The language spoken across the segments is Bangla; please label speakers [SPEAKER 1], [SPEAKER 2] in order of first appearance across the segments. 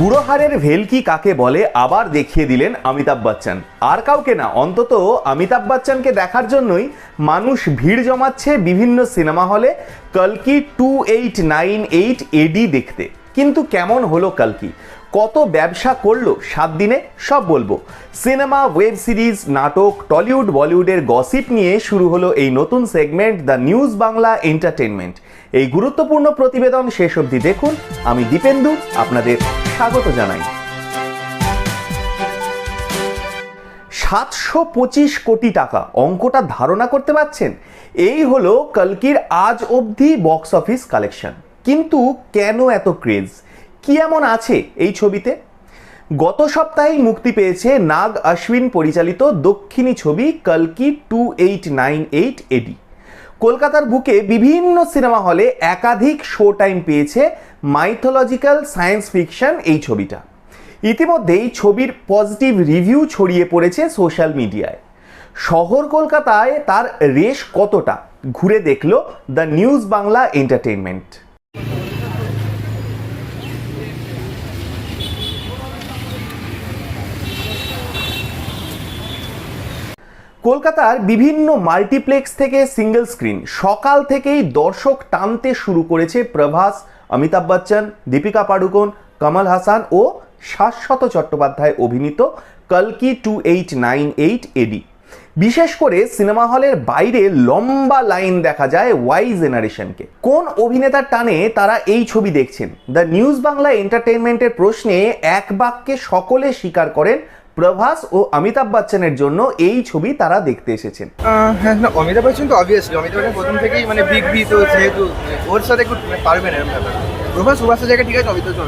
[SPEAKER 1] বুড়ো হাড়ের ভেলকি কাকে বলে আবার দেখিয়ে দিলেন অমিতাভ বচ্চন। আর কাউকে না, অন্তত অমিতাভ বচ্চনকে দেখার জন্যই মানুষ ভিড় জমাচ্ছে বিভিন্ন সিনেমা হলে কলকি two eight nine eight AD দেখতে। কিন্তু কেমন হলো কলকি? কত ব্যবসা করল সাত দিনে? সব বলব। সিনেমা, ওয়েব সিরিজ, নাটক, টলিউড, বলিউডের গসিপ নিয়ে শুরু হলো এই নতুন segment the news Bangla entertainment এই গুরুত্বপূর্ণ প্রতিবেদন শেষ অবধি দেখুন। আমি দীপেন্দু, আপনাদের স্বাগত জানাই। সাতশো পঁচিশ কোটি টাকা অঙ্কটা ধারণা করতে পারছেন? এই হলো কলকির আজ অবধি বক্স অফিস কালেকশন। কিন্তু কেন এত ক্রেজ? কি এমন আছে এই ছবিতে? গত সপ্তাহেই মুক্তি পেয়েছে নাগ অশ্বিন পরিচালিত দক্ষিণী ছবি কলকি two eight nine eight AD. কলকাতার বুকে বিভিন্ন সিনেমা হলে একাধিক শো টাইম পেয়েছে মাইথোলজিক্যাল সায়েন্স ফিকশন এই ছবিটা। ইতিমধ্যেই ছবির পজিটিভ রিভিউ ছড়িয়ে পড়েছে সোশ্যাল মিডিয়ায়। শহর কলকাতায় তার রেশ কতটা? ঘুরে দেখল দ্য নিউজ বাংলা এন্টারটেইনমেন্ট। কলকাতার বিভিন্ন মাল্টিপ্লেক্স থেকে সিঙ্গেল স্ক্রিন। সকাল থেকেই দর্শক টানতে শুরু করেছে প্রভাস, অমিতাভ বচ্চন, দীপিকা পাডুকোন, কমল হাসান ও শাশ্বত চট্টোপাধ্যায় অভিনীত কলকি two eight nine eight AD বিশেষ করে সিনেমা হলের বাইরে লম্বা লাইন দেখা যায় ওয়াই জেনারেশনকে। কোন অভিনেতার টানে তারা এই ছবি দেখছেন? দ্য নিউজ বাংলা এন্টারটেনমেন্টের প্রশ্নে এক বাক্যে সকলে স্বীকার করেন প্রভাস ও অমিতাভ বচ্চনের জন্য এই ছবি তারা দেখতে এসেছেন
[SPEAKER 2] হ্যাঁ না অমিতাভ বচ্চন তো অবভিয়াসলি অমিতাভ বচ্চন প্রথম থেকেই মানে বিগ বি তো যেহেতু ওর সাথে একটু মানে পারবে না এরকম ব্যাপার প্রভাস সুভাষের জায়গায় ঠিক আছে অমিতাভ বচ্চন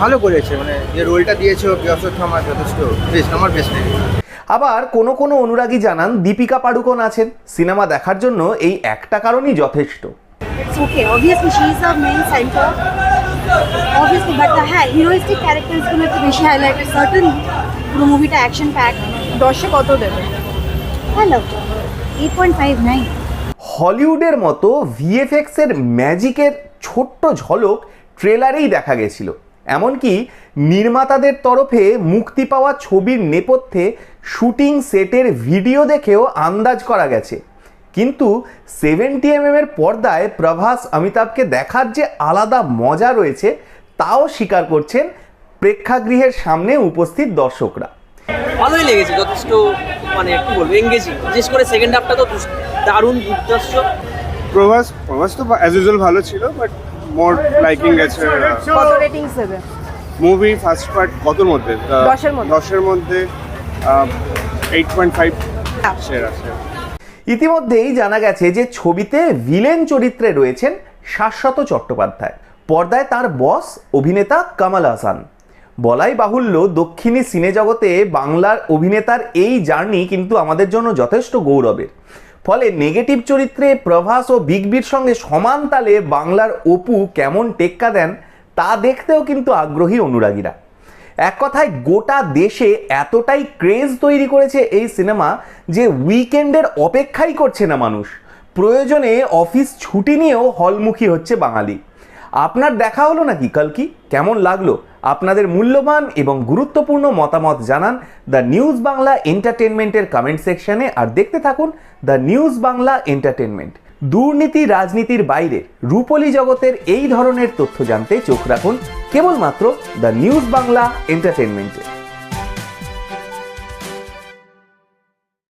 [SPEAKER 2] ভালো করেছে মানে যে রোলটা দিয়েছে ওকে অশ্বত্থ আমার যথেষ্ট বেস্ট আমার বেস্ট লেগেছে
[SPEAKER 1] আবার কোনো কোনো অনুরাগী জানান দীপিকা পাডুকোন আছেন সিনেমা দেখার জন্য এই একটা কারণই যথেষ্ট
[SPEAKER 3] It's okay. Obviously, she is a main center. Heroistic character is going to be বেশি highlighted. Certain পুরো মুভিটা অ্যাকশন প্যাক দশে কত দেবে I loved it. 8.59.
[SPEAKER 1] হলিউডের মতো ভিএফএক্স এর ম্যাজিকের ছোট্ট ঝলক ট্রেলারেই দেখা গেছিল এমনকি নির্মাতাদের তরফে মুক্তি পাওয়া ছবির নেপথ্যে শুটিং সেটের ভিডিও দেখেও আন্দাজ করা গেছে কিন্তু সেভেন্টি এম এর পর্দায় প্রভাস অমিতাভকে দেখার যে আলাদা মজা রয়েছে তাও স্বীকার করছেন প্রেক্ষাগৃহের সামনে উপস্থিত দর্শকরা।
[SPEAKER 4] ভালোই লেগেছে যথেষ্ট মানে কি বলব এঙ্গেজিং বিশেষ করে সেকেন্ড হাফটা তো দারুণ দুর্দর্শ।
[SPEAKER 5] প্রভাস প্রভাস তো অ্যাজ ইউজুয়াল ভালো ছিল বাট মোর লাইকিং গেছে
[SPEAKER 6] কত রেটিংস দেবে।
[SPEAKER 5] মুভি ফার্স্ট পার্ট কতর মধ্যে? আহ,
[SPEAKER 6] দশের মধ্যে।
[SPEAKER 5] দশের মধ্যে এইট পয়েন্ট ফাইভ শেয়ার আছে।
[SPEAKER 1] ইতিমধ্যেই জানা গেছে যে ছবিতে ভিলেন চরিত্রে রয়েছেন শাশ্বত চট্টোপাধ্যায়। পর্দায় তার বস, অভিনেতা কামাল হাসান। বলাই বাহুল্য, দক্ষিণী সিনে জগতে বাংলার অভিনেতার এই জার্নি কিন্তু আমাদের জন্য যথেষ্ট গৌরবের। ফলে নেগেটিভ চরিত্রে প্রভাস ও বিগ বির সঙ্গে সমান তালে বাংলার অপু কেমন টেক্কা দেন, তা দেখতেও কিন্তু আগ্রহী অনুরাগীরা। এক কথায় গোটা দেশে এতটাই ক্রেজ তৈরি করেছে এই সিনেমা যে উইকেন্ডের অপেক্ষাই করছে না মানুষ। প্রয়োজনে অফিস ছুটি নিয়েও হলমুখী হচ্ছে বাঙালি। আপনার দেখা হলো নাকি কালকি? কেমন লাগল? আপনাদের মূল্যবান এবং গুরুত্বপূর্ণ মতামত জানান দ্য নিউজ বাংলা এন্টারটেনমেন্টের কমেন্ট সেকশনে আর দেখতে থাকুন দ্য নিউজ বাংলা এন্টারটেনমেন্ট। দুর্নীতি রাজনীতির বাইরে রূপলি জগতের এই ধরনের তথ্য জানতে চোখ রাখুন কেবলমাত্র দ্য নিউজ বাংলা এন্টারটেনমেন্টে